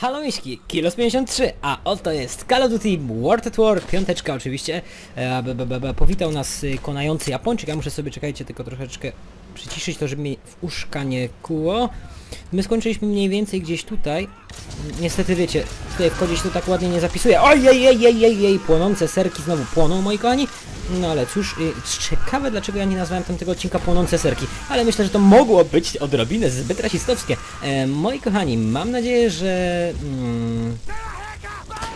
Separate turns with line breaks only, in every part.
Halo miśki, Kilos53, a oto jest Call of Duty World at War, piąteczka oczywiście. E, b, b, b, powitał nas y, konający Japończyk, ja muszę sobie, czekajcie, tylko troszeczkę przyciszyć to, żeby mi w uszka nie kuło. My skończyliśmy mniej więcej gdzieś tutaj. Niestety wiecie, tutaj w kodzie się to tak ładnie nie zapisuje. Ojej, jej, jej, jej, jej, płonące serki znowu płoną, moi kochani. No ale cóż, y, ciekawe dlaczego ja nie nazwałem tamtego odcinka płonące serki, ale myślę, że to mogło być odrobinę zbyt rasistowskie. E, moi kochani, mam nadzieję, że... Mm,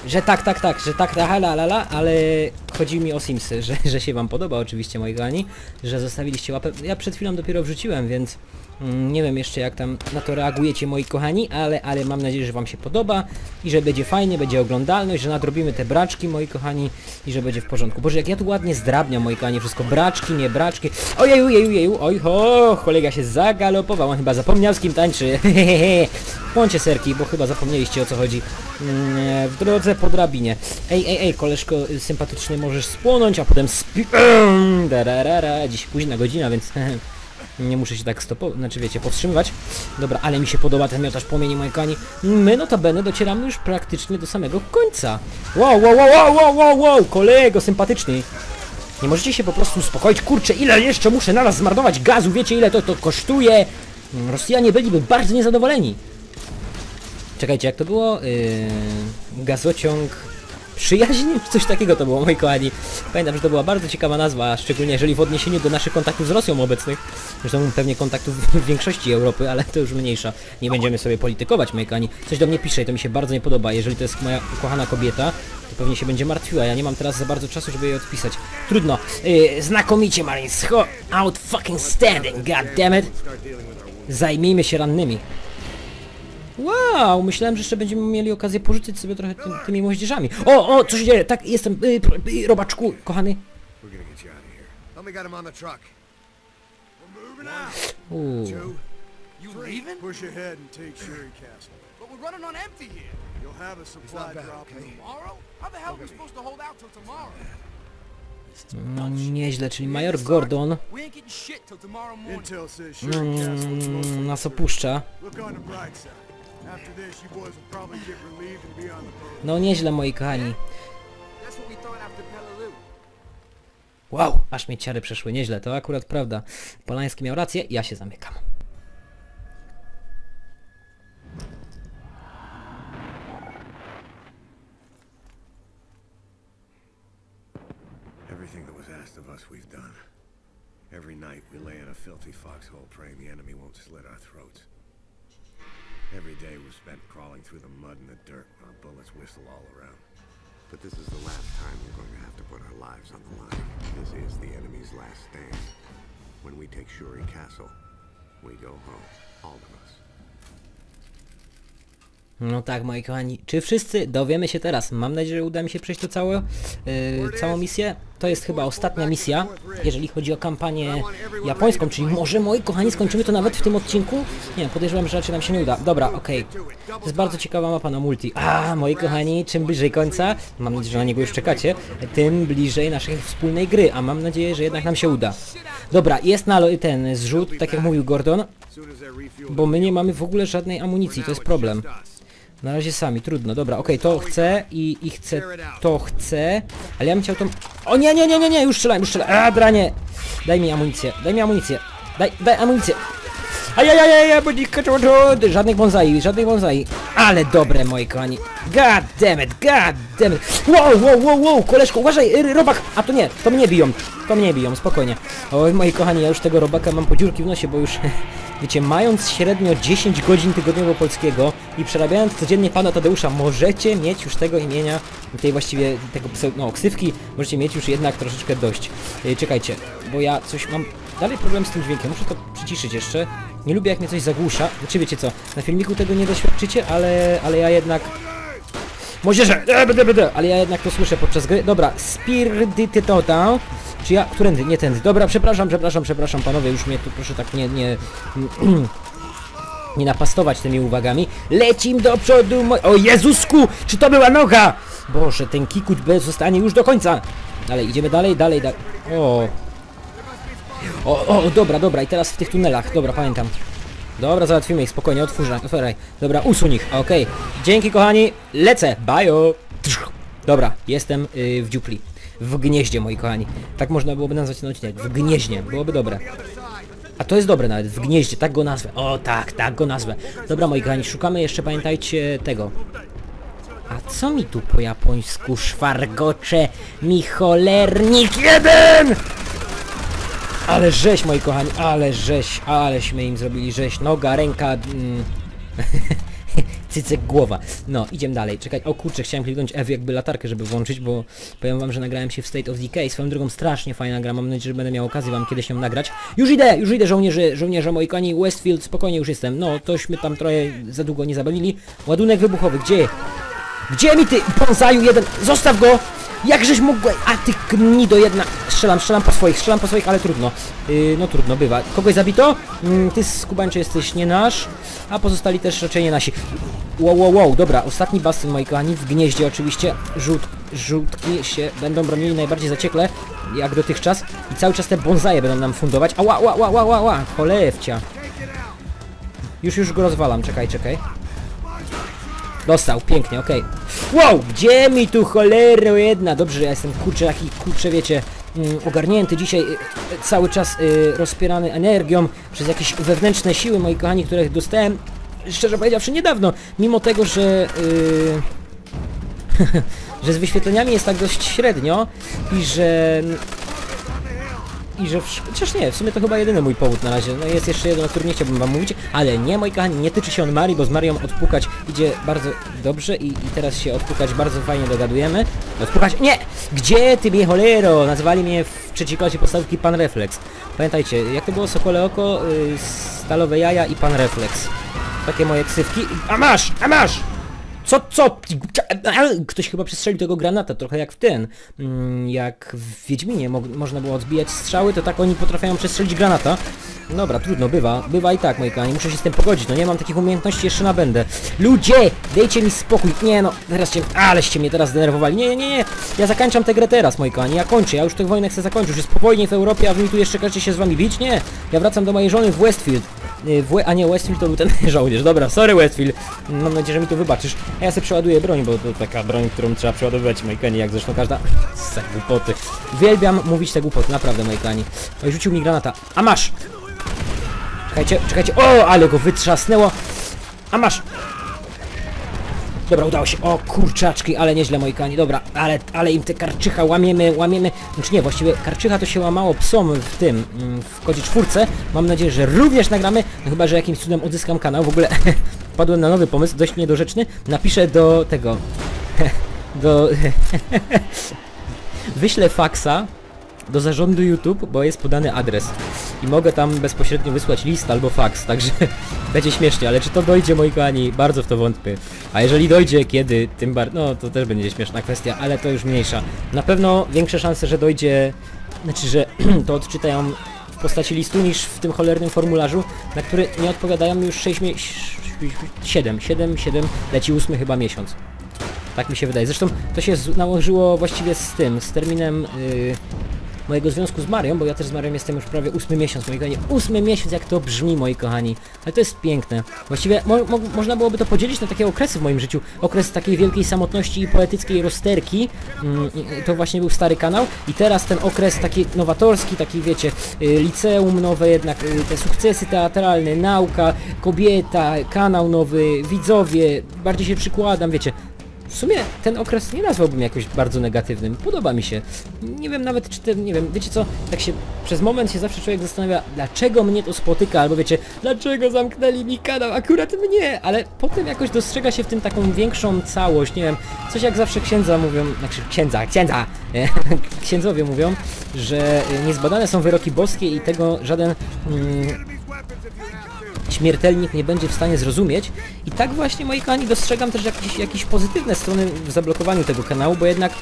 że tak, tak, tak, że tak, la, la, la, la, ale chodzi mi o Simsy, że, że się wam podoba oczywiście, moi kochani, że zostawiliście łapę. Ja przed chwilą dopiero wrzuciłem, więc nie wiem jeszcze jak tam na to reagujecie, moi kochani, ale, ale mam nadzieję, że wam się podoba i że będzie fajnie, będzie oglądalność, że nadrobimy te braczki, moi kochani, i że będzie w porządku. Boże, jak ja tu ładnie zdrabniam, moi kochani, wszystko braczki, nie braczki. Ojeju, jeju, jeju, oj ho, kolega się zagalopował, on chyba zapomniał z kim tańczy. Płącie serki, bo chyba zapomnieliście o co chodzi. Mm, W drodze po drabinie. Ej, ej, ej, koleżko sympatyczny, możesz spłonąć, a potem spi... Dziś późna godzina, więc nie muszę się tak stopować, znaczy wiecie, powstrzymywać. Dobra, ale mi się podoba ten miotacz płomieni, moi kochani. My notabene docieramy już praktycznie do samego końca. Wow, wow, wow, wow, wow, wow, wow, kolego sympatyczny. Nie możecie się po prostu uspokoić, kurczę, ile jeszcze muszę na nas zmarnować gazu, wiecie ile to, to kosztuje? Rosjanie byliby bardzo niezadowoleni. Czekajcie, jak to było? Yy, gazociąg przyjaźń? Coś takiego to było, moi kochani. Pamiętam, że to była bardzo ciekawa nazwa, szczególnie jeżeli w odniesieniu do naszych kontaktów z Rosją obecnych. Zresztą pewnie kontaktów w większości Europy, ale to już mniejsza. Nie będziemy sobie politykować, moi kochani. Coś do mnie pisze i to mi się bardzo nie podoba. Jeżeli to jest moja ukochana kobieta, to pewnie się będzie martwiła. Ja nie mam teraz za bardzo czasu, żeby jej odpisać. Trudno. Yy, znakomicie, Marines. Out fucking standing, god damn it. Zajmijmy się rannymi. Wow, myślałem, że jeszcze będziemy mieli okazję porzucić sobie trochę tym, tymi moździerzami. O, o, co się dzieje? Tak, jestem, y, y, robaczku, kochany. Uuu. No nieźle, czyli Major Gordon. Mm, nas opuszcza. No nieźle, moi kochani. Wow, aż mnie ciary przeszły, nieźle, to akurat prawda. Polański miał rację, ja się zamykam.
Everything that was asked of us, we've done. Every night we lay in a filthy foxhole praying the enemy won't slit our throats. Every day was spent crawling through the mud and the dirt while bullets whistle all around.
But this is the last time we're going to have to put our lives on the line. This is the enemy's last stand. When we take Shuri Castle, we go home. All of us.
No tak, moi kochani. Czy wszyscy dowiemy się teraz? Mam nadzieję, że uda mi się przejść to całe, yy, całą misję. To jest chyba ostatnia misja, jeżeli chodzi o kampanię japońską, czyli może, moi kochani, skończymy to nawet w tym odcinku? Nie, podejrzewam, że raczej nam się nie uda. Dobra, okej. To jest bardzo ciekawa mapa na multi. A, moi kochani, czym bliżej końca, mam nadzieję, że na niego już czekacie, tym bliżej naszej wspólnej gry, a mam nadzieję, że jednak nam się uda. Dobra, jest na ten zrzut, tak jak mówił Gordon, bo my nie mamy w ogóle żadnej amunicji, to jest problem. Na razie sami, trudno, dobra, okej, to chcę i, i chcę, to chcę, ale ja bym chciał tą... O nie, nie, nie, nie, nie, już strzelałem, już strzelałem, a dranie! Daj mi amunicję, daj mi amunicję, daj, daj amunicję! Ajajajaj, Żadnych bonsai, żadnych bonsai. Ale dobre, moi kochani. God damn it, god damn it. Wow, wow, wow, wow, koleżko, uważaj, robak. A to nie, to mnie biją, to mnie biją, spokojnie. Oj, moi kochani, ja już tego robaka mam po dziurki w nosie, bo już, wiecie, mając średnio 10 godzin tygodniowo polskiego i przerabiając codziennie pana Tadeusza, możecie mieć już tego imienia, tej właściwie, tego no, ksywki, możecie mieć już jednak troszeczkę dość. Y, Czekajcie, bo ja coś mam dalej problem z tym dźwiękiem, muszę to przyciszyć jeszcze. Nie lubię jak mnie coś zagłusza. Znaczy wiecie co, na filmiku tego nie doświadczycie, ale, ale ja jednak... Możecie, ale ja jednak to słyszę podczas gry. Dobra, Spirditota. Czy ja, którędy? Nie tędy. Dobra, przepraszam, przepraszam, przepraszam panowie, już mnie tu proszę tak nie, nie... Nie napastować tymi uwagami. Lecim do przodu. O Jezusku! Czy to była noga? Boże, ten kikuć B zostanie już do końca. Ale idziemy dalej, dalej, dalej. O, o, o, dobra, dobra, i teraz w tych tunelach, dobra, pamiętam. Dobra, załatwimy ich, spokojnie, otwórz, otwieraj. Dobra, usuń ich, okej. Dzięki kochani, lecę, bajo. Dobra, jestem y, w dziupli. W gnieździe, moi kochani. Tak można byłoby nazwać ten odcinek, w gnieździe, byłoby dobre. A to jest dobre nawet, w gnieździe, tak go nazwę. O tak, tak go nazwę. Dobra, moi kochani, szukamy jeszcze, pamiętajcie, tego. A co mi tu po japońsku szwargocze mi cholernik jeden? Ale żeś, moi kochani, ale żeś, aleśmy im zrobili rzeź. Noga, ręka, mm, cycek, głowa. No, idziemy dalej. Czekaj, o kurczę, chciałem kliknąć F jakby latarkę, żeby włączyć, bo powiem wam, że nagrałem się w State of Decay. Swoją drogą strasznie fajna gra, mam nadzieję, że będę miał okazję wam kiedyś ją nagrać. Już idę, już idę, żołnierze, żołnierze moi kochani, Westfield, spokojnie już jestem. No, tośmy tam trochę za długo nie zabawili. Ładunek wybuchowy, gdzie? Gdzie mi ty, bonsaju jeden? Zostaw go! Jakżeś mógł... A ty gnido jedna... Strzelam, strzelam po swoich, strzelam po swoich, ale trudno. Yy, no trudno, bywa. Kogoś zabito? Yy, ty skubańczy jesteś nie nasz, a pozostali też raczej nie nasi. Wow, wow, wow, dobra, ostatni bastion, moi kochani, w gnieździe oczywiście. Żółt, żółtki się będą bronili najbardziej zaciekle, jak dotychczas. I cały czas te bonsaje będą nam fundować. A ła, ła, ła, ła, ła, ła, cholewcia. Już, już go rozwalam, czekaj, czekaj. Dostał, pięknie, okej. Wow, gdzie mi tu cholero jedna? Dobrze, ja jestem kurczę taki, kurczę wiecie, mm, ogarnięty dzisiaj, y, y, cały czas y, rozpierany energią przez jakieś wewnętrzne siły, moi kochani, których dostałem, szczerze powiedziawszy, niedawno. Mimo tego, że... Y, że z wyświetleniami jest tak dość średnio i że i że... wsz- Chociaż nie, w sumie to chyba jedyny mój powód na razie. No jest jeszcze jeden, o którym nie chciałbym wam mówić, ale nie, moi kochani, nie tyczy się on Marii, bo z Marią odpukać idzie bardzo dobrze i, i teraz się odpukać bardzo fajnie dogadujemy. Odpukać... Nie! Gdzie ty mnie cholero? Nazywali mnie w trzeciej klasie podstawki Pan Reflex. Pamiętajcie, jak to było Sokole Oko, y, Stalowe Jaja i Pan Reflex. Takie moje ksywki. A masz! A masz! Co, co? Ktoś chyba przestrzelił tego granata, trochę jak w ten. mm, Jak w Wiedźminie mo można było odbijać strzały, to tak oni potrafią przestrzelić granata. Dobra, trudno, bywa. Bywa i tak, moi kochani. Muszę się z tym pogodzić. No nie mam takich umiejętności, jeszcze nabędę. Ludzie! Dejcie mi spokój. Nie no, teraz cię... Aleście mnie teraz zdenerwowali. Nie, nie, nie. Ja zakończam tę grę teraz, moi kochani. Ja kończę. Ja już tę wojnę chcę zakończyć. Już spokojnie w Europie, a wy mi tu jeszcze każecie się z wami bić? Nie. Ja wracam do mojej żony w Westfield. Y, W, a nie, Westfield to był ten żołnierz. Dobra, sorry Westfield. Mam nadzieję, że mi to wybaczysz. A ja sobie przeładuję broń, bo to taka broń, którą trzeba przeładowywać, moi kochani, jak zresztą każda... Te głupoty. Uwielbiam mówić te głupoty, naprawdę, moi kochani. Oj, rzucił mi granata. A masz! Czekajcie, czekajcie. O, ale go wytrzasnęło. A masz! Dobra, udało się. O kurczaczki, ale nieźle moi kochani. Dobra, ale, ale im te karczycha łamiemy, łamiemy. Znaczy nie, właściwie karczycha to się łamało psom w tym, mm, w kodzie czwórce. Mam nadzieję, że również nagramy. No chyba, że jakimś cudem odzyskam kanał. W ogóle wpadłem na nowy pomysł, dość niedorzeczny. Napiszę do tego, do... Wyślę faksa do zarządu YouTube, bo jest podany adres i mogę tam bezpośrednio wysłać list albo faks, także będzie śmiesznie, ale czy to dojdzie moi kochani, bardzo w to wątpię. A jeżeli dojdzie, kiedy, tym bardziej, no to też będzie śmieszna kwestia, ale to już mniejsza. Na pewno większe szanse, że dojdzie, znaczy, że to odczytają w postaci listu niż w tym cholernym formularzu, na który nie odpowiadają już 6 miesięcy, 7, 7, 7, leci 8 chyba miesiąc. Tak mi się wydaje. Zresztą to się nałożyło właściwie z tym, z terminem yy, mojego związku z Marią, bo ja też z Marią jestem już prawie ósmy miesiąc, moi kochani. Ósmy miesiąc, jak to brzmi, moi kochani. Ale to jest piękne. Właściwie mo mo można byłoby to podzielić na takie okresy w moim życiu. Okres takiej wielkiej samotności i poetyckiej rozterki. Mm, to właśnie był stary kanał. I teraz ten okres taki nowatorski, taki wiecie, y, liceum nowe jednak, y, te sukcesy teatralne, nauka, kobieta, kanał nowy, widzowie, bardziej się przykładam, wiecie. W sumie ten okres nie nazwałbym jakoś bardzo negatywnym. Podoba mi się. Nie wiem nawet czy ten, nie wiem, wiecie co, tak się przez moment się zawsze człowiek zastanawia, dlaczego mnie to spotyka, albo wiecie, dlaczego zamknęli mi kanał, akurat mnie, ale potem jakoś dostrzega się w tym taką większą całość, nie wiem, coś jak zawsze księdza mówią, znaczy księdza, księdza, księdzowie mówią, że niezbadane są wyroki boskie i tego żaden mm, śmiertelnik nie będzie w stanie zrozumieć. I tak właśnie, moi kochani, dostrzegam też jakieś, jakieś pozytywne strony w zablokowaniu tego kanału, bo jednak,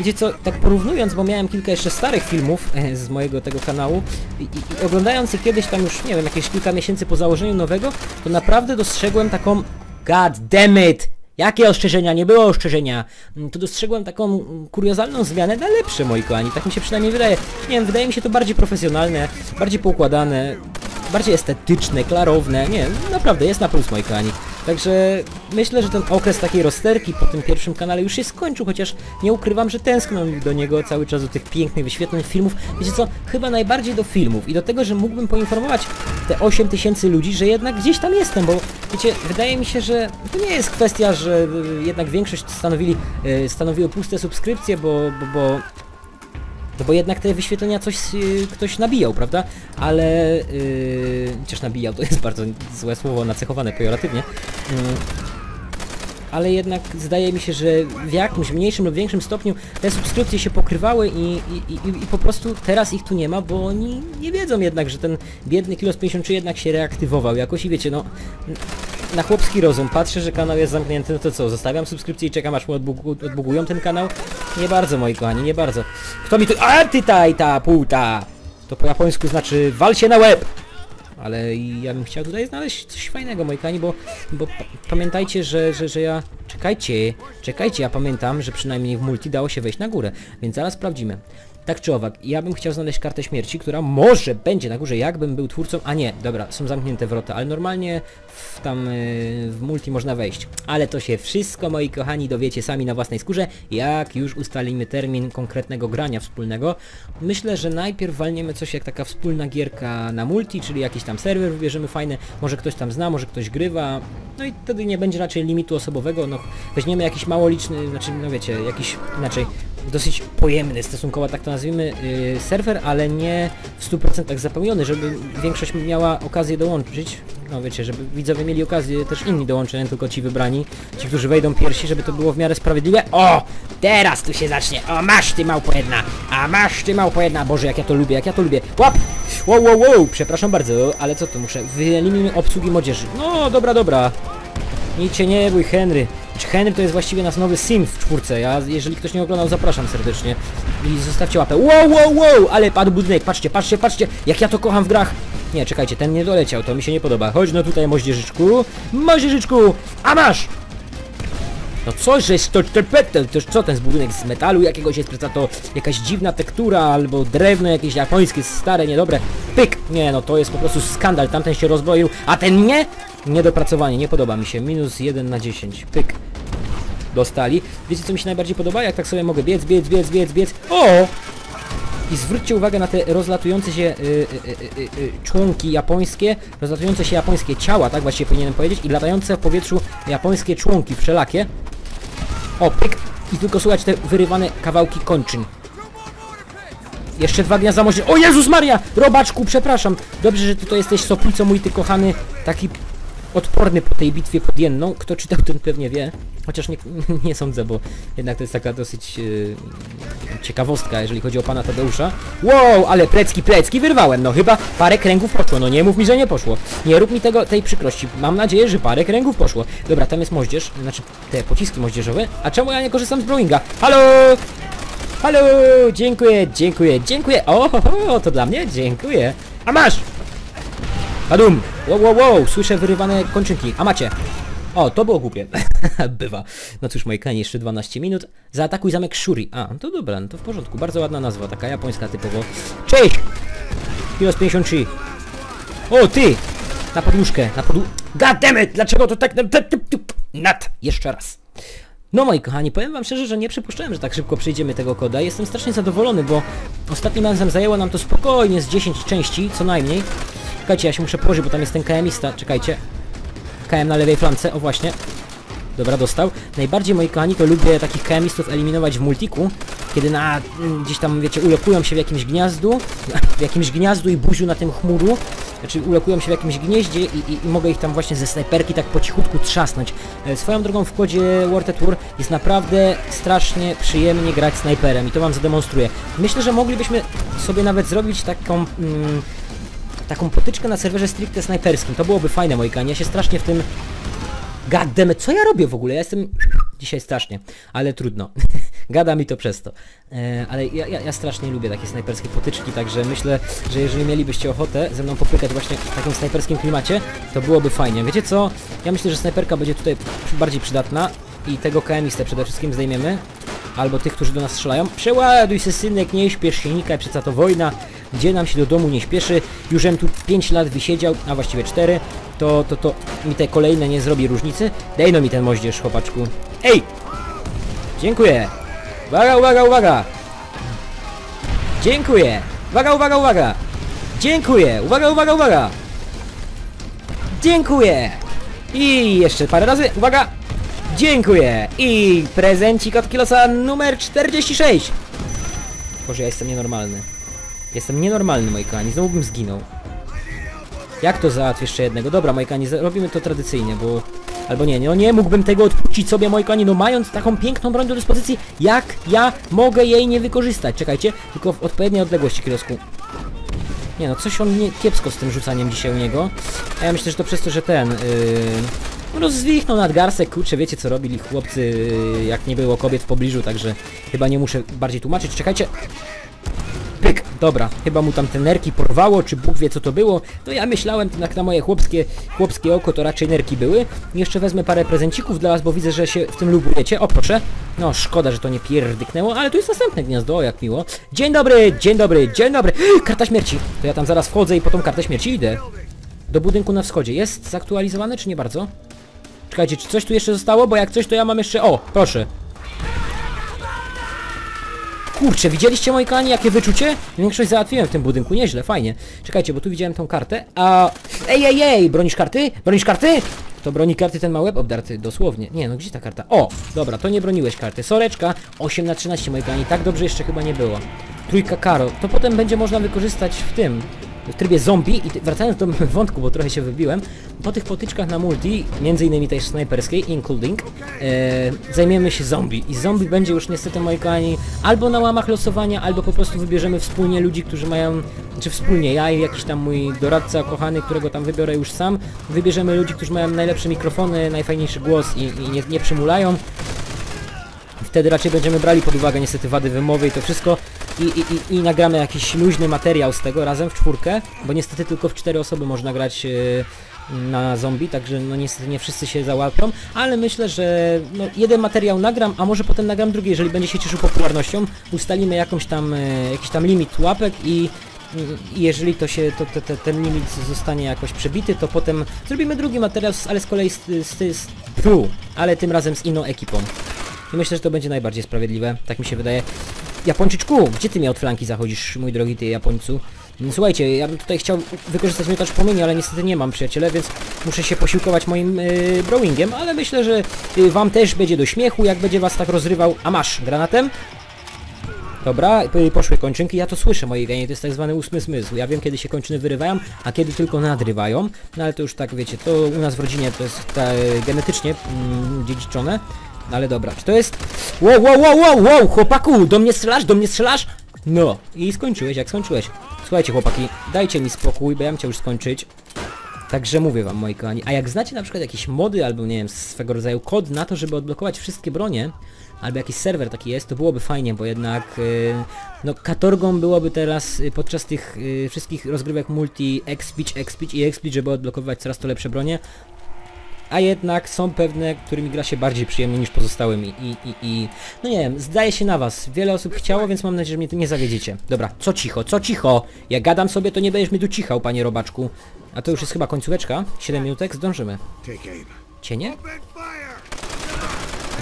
wiecie co, tak porównując, bo miałem kilka jeszcze starych filmów e, z mojego tego kanału i, i, i oglądając je kiedyś tam już, nie wiem, jakieś kilka miesięcy po założeniu nowego, to naprawdę dostrzegłem taką God damn it! Jakie ostrzeżenia? Nie było ostrzeżenia. To dostrzegłem taką kuriozalną zmianę na lepsze, moi kochani. Tak mi się przynajmniej wydaje. Nie wiem, wydaje mi się to bardziej profesjonalne, bardziej poukładane. Bardziej estetyczne, klarowne. Nie, naprawdę jest na plus, moi kochani. Także myślę, że ten okres takiej rozterki po tym pierwszym kanale już się skończył, chociaż nie ukrywam, że tęskno mi do niego cały czas do tych pięknych, wyświetlonych filmów. Wiecie co, chyba najbardziej do filmów i do tego, że mógłbym poinformować te 8 tysięcy ludzi, że jednak gdzieś tam jestem, bo wiecie, wydaje mi się, że to nie jest kwestia, że y, jednak większość stanowili, y, stanowiły puste subskrypcje, bo, bo, bo no bo jednak te wyświetlenia coś yy, ktoś nabijał, prawda? Ale yy, chociaż nabijał to jest bardzo złe słowo, nacechowane pejoratywnie. Yy, ale jednak zdaje mi się, że w jakimś mniejszym lub większym stopniu te subskrypcje się pokrywały i, i, i, i po prostu teraz ich tu nie ma, bo oni nie wiedzą jednak, że ten biedny Kilos 53 jednak się reaktywował jakoś i wiecie, no na chłopski rozum patrzę, że kanał jest zamknięty, no to co, zostawiam subskrypcję i czekam aż mu odbugu odbugują ten kanał? Nie bardzo moi kochani, nie bardzo. Kto mi tu... A ty taj ta puta! To po japońsku znaczy wal się na łeb! Ale ja bym chciał tutaj znaleźć coś fajnego, moi kochani, bo, bo pa pamiętajcie, że, że, że ja... Czekajcie, czekajcie, ja pamiętam, że przynajmniej w multi dało się wejść na górę, więc zaraz sprawdzimy. Tak czy owak, ja bym chciał znaleźć kartę śmierci, która może będzie na górze, jakbym był twórcą, a nie, dobra, są zamknięte wrota, ale normalnie w, tam yy, w multi można wejść. Ale to się wszystko, moi kochani, dowiecie sami na własnej skórze, jak już ustalimy termin konkretnego grania wspólnego. Myślę, że najpierw walniemy coś jak taka wspólna gierka na multi, czyli jakiś tam serwer wybierzemy fajny, może ktoś tam zna, może ktoś grywa, no i wtedy nie będzie raczej limitu osobowego, no weźmiemy jakiś mało liczny, znaczy, no wiecie, jakiś inaczej, dosyć pojemny stosunkowo, tak to nazwijmy, yy, serwer, ale nie w 100% zapełniony, żeby większość miała okazję dołączyć. No wiecie, żeby widzowie mieli okazję też inni dołączyć, nie tylko ci wybrani, ci, którzy wejdą pierwsi, żeby to było w miarę sprawiedliwe. O! Teraz tu się zacznie! O, masz ty małpo jedna! A masz ty małpo jedna! Boże, jak ja to lubię, jak ja to lubię! Łap! Wow, wow, wow! Przepraszam bardzo, ale co tu muszę? Wyeliminujmy obsługi młodzieży. No, dobra, dobra. Nic się nie bój, Henry. Czy Henry to jest właściwie nasz nowy sim w czwórce. Ja, jeżeli ktoś nie oglądał, zapraszam serdecznie. I zostawcie łapę. Wow, wow, wow! Ale padł budynek. Patrzcie, patrzcie, patrzcie, jak ja to kocham w grach. Nie, czekajcie, ten nie doleciał, to mi się nie podoba. Chodź no tutaj, moździerzyczku. Moździerzyczku! A masz! No co, że to, to, to, to co ten z budynek z metalu jakiegoś jest, to jakaś dziwna tektura albo drewno jakieś japońskie, stare, niedobre. Pyk! Nie no, to jest po prostu skandal, tamten się rozbroił, a ten nie? Niedopracowanie, nie podoba mi się. Minus 1 na 10. Pyk. Dostali. Wiecie co mi się najbardziej podoba? Jak tak sobie mogę biec, biec, biec, biec, biec. O! I zwróćcie uwagę na te rozlatujące się y, y, y, y, y, członki japońskie, rozlatujące się japońskie ciała, tak właściwie powinienem powiedzieć, i latające w powietrzu japońskie członki wszelakie. O, pyk! I tylko słuchać te wyrywane kawałki kończyn. Jeszcze dwa gniazda może... O Jezus Maria! Robaczku, przepraszam. Dobrze, że to jesteś soplico, mój ty kochany, taki odporny po tej bitwie pod Jenną. Kto czytał, ten pewnie wie. Chociaż nie, nie sądzę, bo jednak to jest taka dosyć yy, ciekawostka, jeżeli chodzi o pana Tadeusza. Wow, ale plecki, plecki wyrwałem. No chyba parę kręgów poszło. No nie mów mi, że nie poszło. Nie rób mi tego, tej przykrości. Mam nadzieję, że parę kręgów poszło. Dobra, tam jest moździerz, znaczy te pociski moździerzowe. A czemu ja nie korzystam z Browinga? Halo! Halo! Dziękuję, dziękuję, dziękuję. O, to dla mnie? Dziękuję. A masz! Padum! Wow, wow, wow! Słyszę wyrywane kończynki. A macie! O, to było głupie. Bywa. No cóż, moi kochani, jeszcze 12 minut. Zaatakuj zamek Shuri. A, to dobra, no to w porządku. Bardzo ładna nazwa, taka japońska typowo. Cześć! Kilos 53. O, ty! Na podłóżkę, na podłóżkę. Goddammit! Dlaczego to tak... Nat! Jeszcze raz. No moi kochani, powiem wam szczerze, że nie przypuszczałem, że tak szybko przejdziemy tego koda. Jestem strasznie zadowolony, bo ostatnim razem zajęło nam to spokojnie z 10 części, co najmniej. Czekajcie, ja się muszę położyć, bo tam jest ten KM-ista. Czekajcie. KM na lewej flance, o właśnie. Dobra, dostał. Najbardziej, moi kochani, to lubię takich KM-istów eliminować w multiku, kiedy na mm, gdzieś tam, wiecie, ulokują się w jakimś gniazdu, w jakimś gniazdu i buziu na tym chmuru, znaczy ulokują się w jakimś gnieździe i, i, i mogę ich tam właśnie ze snajperki tak po cichutku trzasnąć. E, swoją drogą w kodzie World War jest naprawdę strasznie przyjemnie grać snajperem i to wam zademonstruję. Myślę, że moglibyśmy sobie nawet zrobić taką... Mm, taką potyczkę na serwerze stricte snajperskim. To byłoby fajne, moi kochani. Ja się strasznie w tym... Goddammit, co ja robię w ogóle? Ja jestem dzisiaj strasznie, ale trudno. Gada mi to przez to. E, ale ja, ja, ja strasznie lubię takie snajperskie potyczki, także myślę, że jeżeli mielibyście ochotę ze mną popykać właśnie w takim snajperskim klimacie, to byłoby fajnie. Wiecie co? Ja myślę, że snajperka będzie tutaj bardziej przydatna i tego KM-istę przede wszystkim zdejmiemy. Albo tych, którzy do nas strzelają. Przeładuj się synek, nie śpiesz się, nikaj, przeca to wojna. Gdzie nam się do domu nie śpieszy. Już em tu 5 lat wysiedział, a właściwie 4, to, to, to mi te kolejne nie zrobi różnicy. Daj no mi ten moździerz, chłopaczku. Ej! Dziękuję. Uwaga, uwaga, uwaga! Dziękuję! Uwaga, uwaga, uwaga! Dziękuję! Uwaga, uwaga, uwaga! Dziękuję! I jeszcze parę razy, uwaga! Dziękuję! I prezencik od Kilosa numer 46! Boże, ja jestem nienormalny. Jestem nienormalny, moi kochani, znowu bym zginął. Jak to załatwię jeszcze jednego? Dobra, moi kochani, robimy to tradycyjnie, bo... Albo nie, no nie mógłbym tego odpuścić sobie, moi kochani, no mając taką piękną broń do dyspozycji, jak ja mogę jej nie wykorzystać? Czekajcie, tylko w odpowiedniej odległości, Kilosku. Nie no, coś on nie kiepsko z tym rzucaniem dzisiaj u niego. A ja myślę, że to przez to, że ten... Yy, rozwichnął nadgarstek, kurczę, wiecie co robili chłopcy, yy, jak nie było kobiet w pobliżu, także chyba nie muszę bardziej tłumaczyć. Czekajcie. Dobra, chyba mu tam te nerki porwało, czy Bóg wie co to było. No ja myślałem, jak na moje chłopskie, chłopskie oko, to raczej nerki były. Jeszcze wezmę parę prezencików dla was, bo widzę, że się w tym lubujecie. O, proszę. No, szkoda, że to nie pierdyknęło, ale tu jest następne gniazdo, o, jak miło. Dzień dobry, dzień dobry, dzień dobry. Karta śmierci. To ja tam zaraz wchodzę i po tą kartę śmierci idę. Do budynku na wschodzie. Jest zaktualizowane, czy nie bardzo? Czekajcie, czy coś tu jeszcze zostało? Bo jak coś, to ja mam jeszcze... O, proszę. Kurczę, widzieliście moi kochani, jakie wyczucie? Większość załatwiłem w tym budynku, nieźle, fajnie. Czekajcie, bo tu widziałem tą kartę, a... Ej, ej, ej, bronisz karty? Bronisz karty? To broni karty ten ma łeb obdarty, dosłownie. Nie, no gdzie ta karta? O, dobra, to nie broniłeś karty. Soreczka, 8 na 13 moi kochani, tak dobrze jeszcze chyba nie było. Trójka karo, to potem będzie można wykorzystać w tym, w trybie zombie i wracając do wątku, bo trochę się wybiłem, po tych potyczkach na multi, między innymi też snajperskiej, including, e, zajmiemy się zombie. I zombie będzie już niestety, moi kochani, albo na łamach losowania, albo po prostu wybierzemy wspólnie ludzi, którzy mają, czy wspólnie ja i jakiś tam mój doradca kochany, którego tam wybiorę już sam, wybierzemy ludzi, którzy mają najlepsze mikrofony, najfajniejszy głos i, i nie, nie przymulają. Wtedy raczej będziemy brali pod uwagę niestety wady wymowy i to wszystko i, i, i, nagramy jakiś luźny materiał z tego razem w czwórkę, bo niestety tylko w cztery osoby można grać e, na zombie, także no niestety nie wszyscy się załapią, ale myślę, że no, jeden materiał nagram, a może potem nagram drugi, jeżeli będzie się cieszył popularnością, ustalimy jakąś tam, e, jakiś tam limit łapek i jeżeli to się, to, to, to, ten limit zostanie jakoś przebity, to potem zrobimy drugi materiał, ale z kolei z, z, z, ale tym razem z inną ekipą. I myślę, że to będzie najbardziej sprawiedliwe, tak mi się wydaje. Japończyczku, gdzie ty mnie od flanki zachodzisz, mój drogi ty Japońcu? Słuchajcie, ja bym tutaj chciał wykorzystać miotacz płomieni, ale niestety nie mam przyjaciele, więc muszę się posiłkować moim yy, browingiem, ale myślę, że yy, wam też będzie do śmiechu, jak będzie was tak rozrywał. A masz, granatem? Dobra, y, poszły kończynki, ja to słyszę moje genie, to jest tak zwany ósmy zmysł. Ja wiem kiedy się kończyny wyrywają, a kiedy tylko nadrywają. No ale to już tak wiecie, to u nas w rodzinie to jest ta, y, genetycznie mm, dziedziczone. No ale dobra, czy to jest... Wow, wow, wow, wow, wow, chłopaku, do mnie strzelasz, do mnie strzelasz? No, i skończyłeś, jak skończyłeś. Słuchajcie chłopaki, dajcie mi spokój, bo ja bym chciał już skończyć. Także mówię wam, moi kochani, a jak znacie na przykład jakieś mody albo nie wiem, swego rodzaju kod na to, żeby odblokować wszystkie bronie, albo jakiś serwer taki jest, to byłoby fajnie, bo jednak yy, no katorgą byłoby teraz yy, podczas tych yy, wszystkich rozgrywek multi X-Pitch, X-Pitch i X-Pitch, żeby odblokowywać coraz to lepsze bronie, a jednak są pewne, którymi gra się bardziej przyjemnie niż pozostałymi i, i, i no nie wiem, zdaje się na was, wiele osób chciało, więc mam nadzieję, że mnie tu nie zawiedziecie. Dobra, co cicho, co cicho, jak gadam sobie, to nie będziesz mi tu cichał, panie robaczku. A to już jest chyba końcóweczka, 7 minutek, zdążymy. Cienie?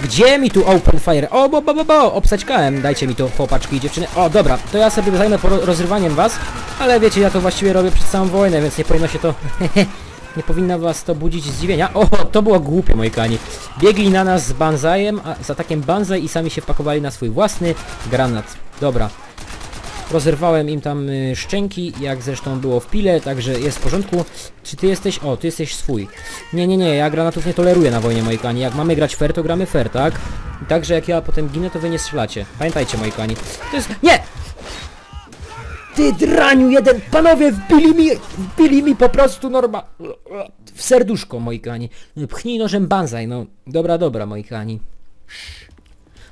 Gdzie mi tu open fire? O, bo, bo, bo, bo, obsaćkałem, dajcie mi to chłopaczki i dziewczyny. O, dobra, to ja sobie zajmę rozrywaniem was, ale wiecie, ja to właściwie robię przed całą wojnę, więc nie powinno się to... nie powinno was to budzić zdziwienia. O, to było głupie, moi kochani. Biegli na nas z banzajem, a, z atakiem banzaj i sami się pakowali na swój własny granat. Dobra. Rozerwałem im tam y, szczęki, jak zresztą było w pile, także jest w porządku. Czy ty jesteś? O, ty jesteś swój. Nie, nie, nie, ja granatów nie toleruję na wojnie, moi kochani. Jak mamy grać fair, to gramy fair, tak? Także jak ja potem ginę, to wy nie strzelacie. Pamiętajcie, moi kochani. To jest... Nie! Ty draniu jeden! Panowie, wbili mi, wbili mi po prostu norma... W serduszko, moi kochani. Pchnij nożem banzaj, no. Dobra, dobra, moi kochani.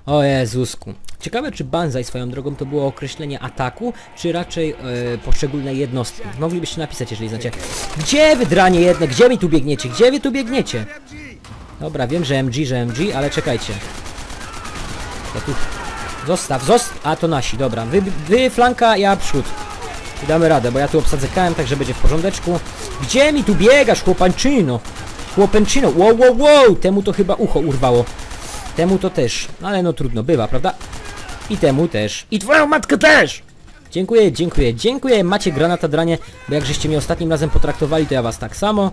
O Jezusku. Ciekawe czy banzai swoją drogą to było określenie ataku, czy raczej e, poszczególnej jednostki. Moglibyście napisać, jeżeli znacie. Gdzie wy dranie jedne? Gdzie mi tu biegniecie? Gdzie wy tu biegniecie? Dobra, wiem, że MG, że MG, ale czekajcie. Ja tu... Zostaw, zostaw... A, to nasi, dobra. Wy, wy flanka, ja przód. I damy radę, bo ja tu obsadzę KM, także będzie w porządeczku. Gdzie mi tu biegasz, chłopańczyno? Chłopańczyno, wow, wow, wow! Temu to chyba ucho urwało. Temu to też. No ale no trudno, bywa, prawda? I temu też. I twoją matkę też! Dziękuję, dziękuję, dziękuję. Macie granata dranie, bo jak żeście mnie ostatnim razem potraktowali, to ja was tak samo.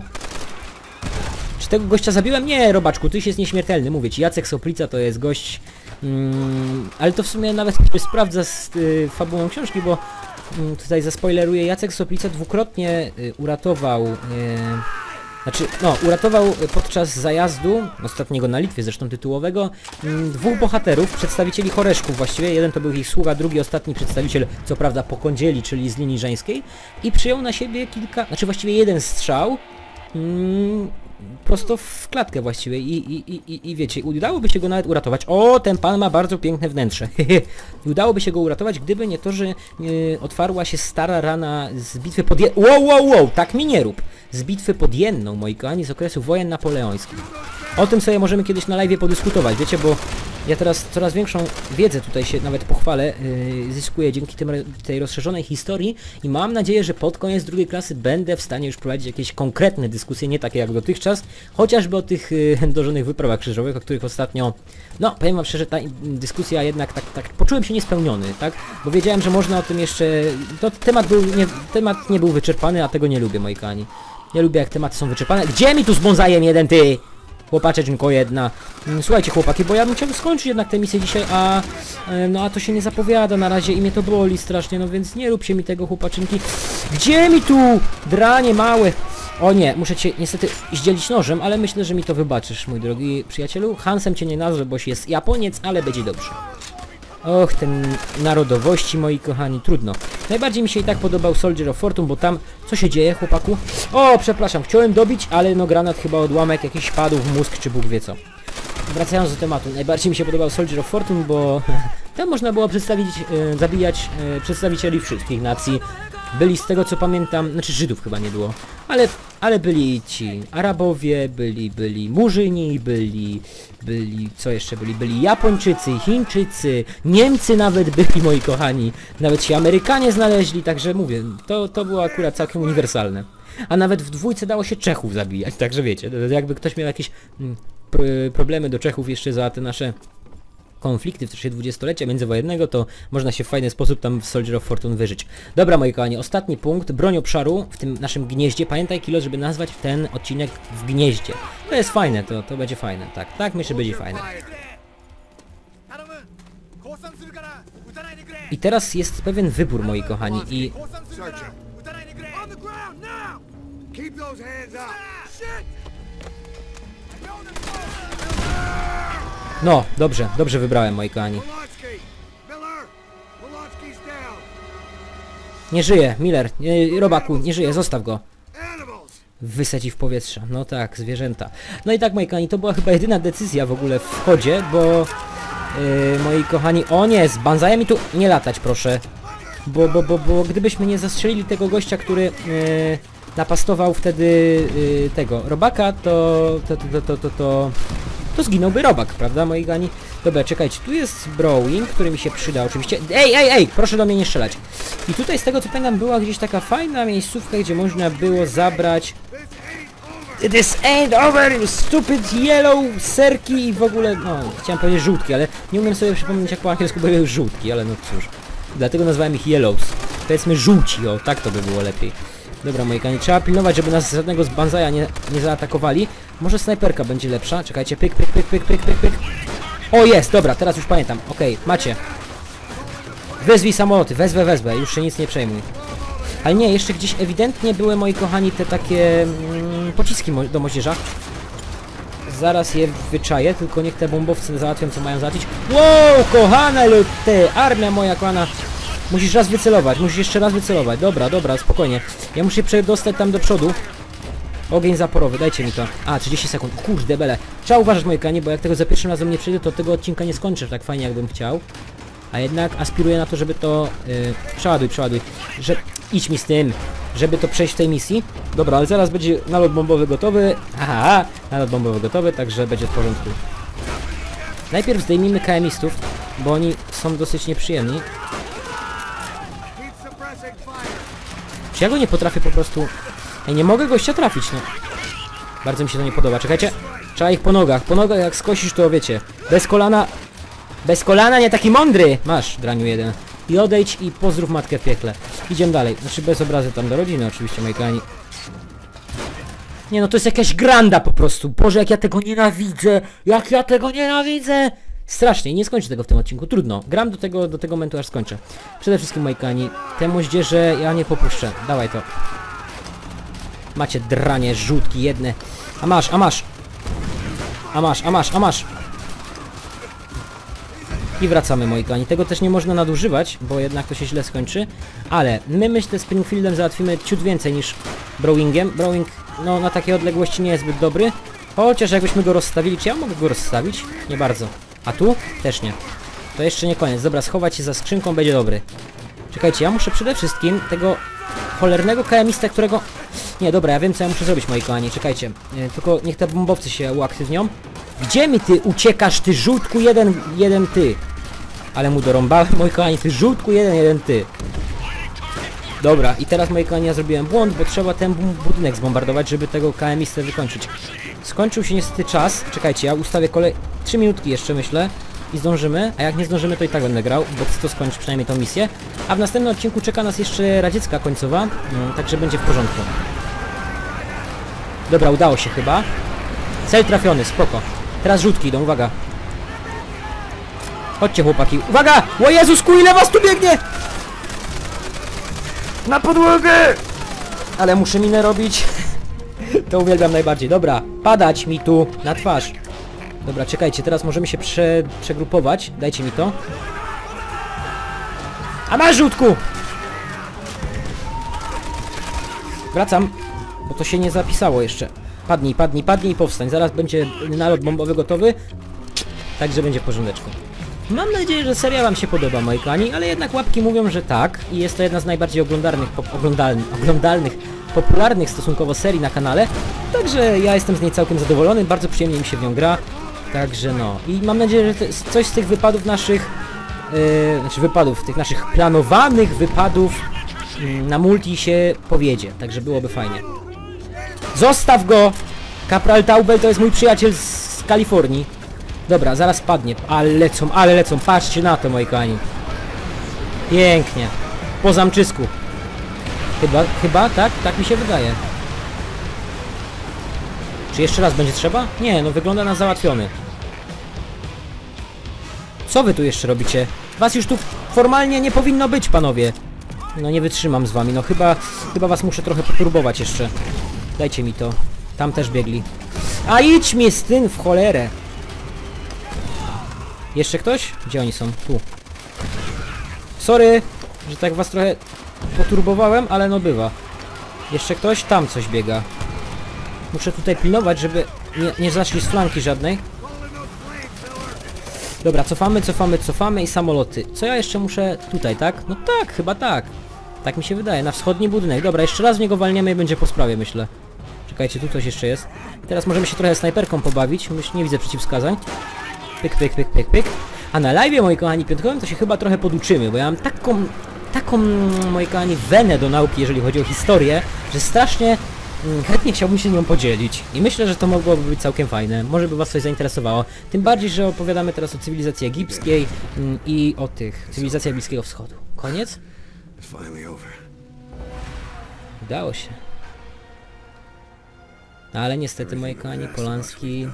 Czy tego gościa zabiłem? Nie, robaczku, tyś jest nieśmiertelny, mówię ci. Jacek Soplica to jest gość... Mm, ale to w sumie nawet sprawdza z y, fabułą książki, bo mm, tutaj zaspoileruję, Jacek Soplica dwukrotnie y, uratował... Y, znaczy, no, uratował podczas zajazdu, ostatniego na Litwie zresztą tytułowego, mm, dwóch bohaterów, przedstawicieli Choreszków właściwie. Jeden to był ich sługa, drugi ostatni przedstawiciel, co prawda pokądzieli, czyli z linii żeńskiej. I przyjął na siebie kilka, znaczy właściwie jeden strzał, prosto w klatkę właściwie I, i, i, i, wiecie, udałoby się go nawet uratować. O, ten pan ma bardzo piękne wnętrze. Udałoby się go uratować, gdyby nie to, że e, otwarła się stara rana z bitwy pod... Wow, wow, wow, tak mi nie rób. Z bitwy pod Jenną, moi kochani, z okresu wojen napoleońskich. O tym sobie możemy kiedyś na live podyskutować, wiecie, bo ja teraz coraz większą wiedzę tutaj się nawet pochwalę, yy, zyskuję dzięki tym, tej rozszerzonej historii i mam nadzieję, że pod koniec drugiej klasy będę w stanie już prowadzić jakieś konkretne dyskusje, nie takie jak dotychczas, chociażby o tych yy, chędożonych wyprawach krzyżowych, o których ostatnio, no powiem wam szczerze, ta dyskusja jednak tak, tak poczułem się niespełniony, tak, bo wiedziałem, że można o tym jeszcze, to temat był, nie, temat nie był wyczerpany, a tego nie lubię, moi kochani. Nie lubię jak tematy są wyczerpane. Gdzie mi tu z bonzajem jeden ty? Chłopaczeczko jedna. Mm, Słuchajcie chłopaki, bo ja bym chciał skończyć jednak tę misję dzisiaj, a e, no a to się nie zapowiada na razie i mnie to boli strasznie, no więc nie róbcie mi tego chłopaczynki. Gdzie mi tu? Dranie małe. O nie, muszę cię niestety zdzielić nożem, ale myślę, że mi to wybaczysz, mój drogi przyjacielu. Hansem cię nie nazwę, boś jest Japoniec, ale będzie dobrze. Och, ten narodowości, moi kochani, trudno. Najbardziej mi się i tak podobał Soldier of Fortune, bo tam... Co się dzieje, chłopaku? O, przepraszam, chciałem dobić, ale no granat chyba odłamek jakiś padł w mózg, czy Bóg wie co. Wracając do tematu, najbardziej mi się podobał Soldier of Fortune, bo tam można było przedstawić, e, zabijać e, przedstawicieli wszystkich nacji. Byli z tego co pamiętam, znaczy Żydów chyba nie było, ale, ale byli ci Arabowie, byli, byli Murzyni, byli, byli, co jeszcze byli, byli Japończycy, Chińczycy, Niemcy nawet byli moi kochani, nawet się Amerykanie znaleźli, także mówię, to, to było akurat całkiem uniwersalne. A nawet w dwójce dało się Czechów zabijać, także wiecie, jakby ktoś miał jakieś mm, pr- problemy do Czechów jeszcze za te nasze konflikty w czasie dwudziestolecia międzywojennego, to można się w fajny sposób tam w Soldier of Fortune wyżyć. Dobra, moi kochani, ostatni punkt, broń obszaru w tym naszym gnieździe. Pamiętaj, Kilo, żeby nazwać ten odcinek w gnieździe. To jest fajne, to, to będzie fajne, tak, tak, myślę, będzie fajne. I teraz jest pewien wybór, moi kochani, i...
Keep those hands up!
No, dobrze, dobrze wybrałem moi kochani. Nie żyje, Miller, nie, robaku, nie żyje, zostaw go. Wysadzi w powietrze. No tak, zwierzęta. No i tak, moi kochani, to była chyba jedyna decyzja w ogóle w chodzie, bo... Yy, moi kochani, o nie, z banzajem mi tu nie latać, proszę. Bo, bo, bo, bo gdybyśmy nie zastrzelili tego gościa, który yy, napastował wtedy yy, tego robaka, to to, to, to, to, to, to zginąłby robak, prawda, moi kochani? Dobra, czekajcie, tu jest Browing, który mi się przyda oczywiście. Ej, ej, ej, proszę do mnie nie strzelać. I tutaj z tego co pamiętam była gdzieś taka fajna miejscówka, gdzie można było zabrać This ain't over, you stupid yellow serki i w ogóle, no, chciałem powiedzieć żółtki, ale nie umiem sobie przypomnieć jak po angielsku były żółtki, ale no cóż. Dlatego nazwałem ich yellows. Powiedzmy żółci, o, tak to by było lepiej. Dobra, moi kochani, trzeba pilnować, żeby nas żadnego z banzaja nie, nie zaatakowali. Może snajperka będzie lepsza. Czekajcie, pyk, pyk, pyk, pyk, pyk, pyk, pyk. O, jest, dobra, teraz już pamiętam. Okej, macie. Wezwij samoloty, wezwę, wezwę, już się nic nie przejmuj. Ale nie, jeszcze gdzieś ewidentnie były, moi kochani, te takie mm, pociski mo do moździerza. Zaraz je wyczaję, tylko niech te bombowcy załatwią, co mają załatwić. Wow, kochane ty, armia moja kochana. Musisz raz wycelować, musisz jeszcze raz wycelować. Dobra, dobra, spokojnie. Ja muszę przedostać tam do przodu. Ogień zaporowy, dajcie mi to. A, 30 sekund. Kurde bele. Trzeba uważać, moje kanie, bo jak tego za pierwszym razem nie przejdę, to tego odcinka nie skończę tak fajnie, jakbym chciał. A jednak aspiruję na to, żeby to... Yy, przeładuj, przeładuj. Że... Idź mi z tym, żeby to przejść w tej misji. Dobra, ale zaraz będzie nalot bombowy gotowy. Aha, nalot bombowy gotowy, także będzie w porządku. Najpierw zdejmijmy KM-istów, bo oni są dosyć nieprzyjemni.
Keep suppressing fire!
Ja go nie potrafię po prostu... Ej, nie mogę gościa trafić, no. Bardzo mi się to nie podoba. Czekajcie. Trzeba ich po nogach. Po nogach jak skosisz, to wiecie. Bez kolana... Bez kolana nie taki mądry! Masz, draniu jeden. I odejdź i pozdrów matkę w piekle. Idziemy dalej. Znaczy bez obrazy tam do rodziny oczywiście, moi kochani. Nie no, to jest jakaś granda po prostu. Boże, jak ja tego nienawidzę! Jak ja tego nienawidzę! Strasznie, nie skończę tego w tym odcinku, trudno. Gram do tego, do tego momentu, aż skończę. Przede wszystkim, moi kochani, te moździerze ja nie popuszczę. Dawaj to. Macie dranie, żółtki jedne. A masz, a masz. A masz, a masz, a masz. I wracamy, moi kochani. Tego też nie można nadużywać, bo jednak to się źle skończy. Ale my, myślę, Springfieldem załatwimy ciut więcej niż Browingiem. Browing, no, na takiej odległości nie jest zbyt dobry. Chociaż jakbyśmy go rozstawili, czy ja mogę go rozstawić? Nie bardzo. A tu? Też nie. To jeszcze nie koniec. Dobra, schować się za skrzynką będzie dobry. Czekajcie, ja muszę przede wszystkim tego cholernego KM-ista, którego... Nie, dobra, ja wiem co ja muszę zrobić, moi kochani. Czekajcie. E, tylko niech te bombowcy się uaktywnią. Gdzie mi ty uciekasz, ty żółtku jeden, jeden ty? Ale mu dorąbałem, moi kochani, ty żółtku jeden, jeden ty. Dobra, i teraz, moi kochani, ja zrobiłem błąd, bo trzeba ten bu- budynek zbombardować, żeby tego KM-istę wykończyć. Skończył się niestety czas. Czekajcie, ja ustawię kolej... 3 minutki jeszcze, myślę. I zdążymy, a jak nie zdążymy, to i tak będę grał, bo chcę to skończyć przynajmniej tą misję. A w następnym odcinku czeka nas jeszcze radziecka końcowa, mm, także będzie w porządku. Dobra, udało się chyba. Cel trafiony, spoko. Teraz rzutki idą, uwaga. Chodźcie chłopaki, uwaga! O Jezusku, ile was tu biegnie! Na podłogę! Ale muszę minę robić. To uwielbiam najbardziej. Dobra, padać mi tu na twarz. Dobra, czekajcie, teraz możemy się prze, przegrupować. Dajcie mi to. A masz rzutku! Wracam, bo to się nie zapisało jeszcze. Padnij, padnij, padnij i powstań. Zaraz będzie nalot bombowy gotowy. Także będzie porządeczku. Mam nadzieję, że seria wam się podoba, moi kochani, ale jednak łapki mówią, że tak. I jest to jedna z najbardziej oglądalnych, oglądalnych, oglądalnych, popularnych stosunkowo serii na kanale. Także ja jestem z niej całkiem zadowolony, bardzo przyjemnie mi się w nią gra. Także no. I mam nadzieję, że coś z tych wypadów naszych, yy, znaczy wypadów, tych naszych planowanych wypadów yy, na multi się powiedzie. Także byłoby fajnie. Zostaw go! Kapral Taubel to jest mój przyjaciel z Kalifornii. Dobra, zaraz padnie. Ale lecą, ale lecą. Patrzcie na to, moi kochani. Pięknie. Po zamczysku. Chyba, chyba, tak? Tak mi się wydaje. Czy jeszcze raz będzie trzeba? Nie, no wygląda na załatwiony. Co wy tu jeszcze robicie? Was już tu formalnie nie powinno być, panowie. No nie wytrzymam z wami, no chyba, chyba was muszę trochę poturbować jeszcze. Dajcie mi to. Tam też biegli. A idź mnie z tym w cholerę. Jeszcze ktoś? Gdzie oni są? Tu. Sorry, że tak was trochę poturbowałem, ale no bywa. Jeszcze ktoś? Tam coś biega. Muszę tutaj pilnować, żeby nie, nie zaszli z flanki żadnej. Dobra, cofamy, cofamy, cofamy i samoloty. Co ja jeszcze muszę... Tutaj, tak? No tak, chyba tak. Tak mi się wydaje, na wschodni budynek. Dobra, jeszcze raz w niego walniemy i będzie po sprawie, myślę. Czekajcie, tu coś jeszcze jest. Teraz możemy się trochę snajperką pobawić. Nie widzę przeciwwskazań. Pyk, pyk, pyk, pyk, pyk. A na live, moi kochani, piątkowym to się chyba trochę poduczymy, bo ja mam taką, taką, moi kochani, wenę do nauki, jeżeli chodzi o historię, że strasznie mm, chętnie chciałbym się nią podzielić. I myślę, że to mogłoby być całkiem fajne. Może by was coś zainteresowało. Tym bardziej, że opowiadamy teraz o cywilizacji egipskiej mm, i o tych cywilizacjach Bliskiego Wschodu. Koniec? Udało się. No, ale niestety, moi kochani, Polanski...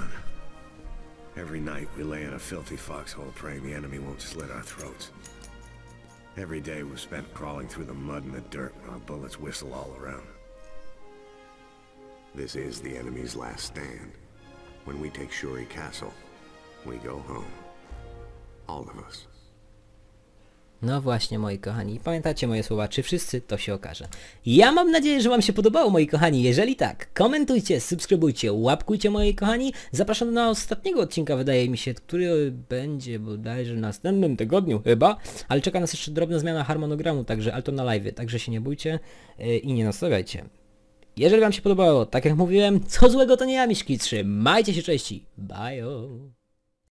Every night we lay in a filthy foxhole praying the enemy won't slit our throats. Every day was spent crawling through the mud and the dirt while bullets whistle all around.
This is the enemy's last stand. When we take Shuri Castle, we go home. All of us.
No właśnie, moi kochani. Pamiętacie moje słowa, czy wszyscy, to się okaże. Ja mam nadzieję, że wam się podobało, moi kochani. Jeżeli tak, komentujcie, subskrybujcie, łapkujcie, moi kochani. Zapraszam do ostatniego odcinka, wydaje mi się, który będzie bodajże w następnym tygodniu chyba. Ale czeka nas jeszcze drobna zmiana harmonogramu, także ale to na live, także się nie bójcie yy, i nie nastawiajcie. Jeżeli wam się podobało, tak jak mówiłem, co złego to nie ja, Miszki. Trzymajcie się, cześci. Bye.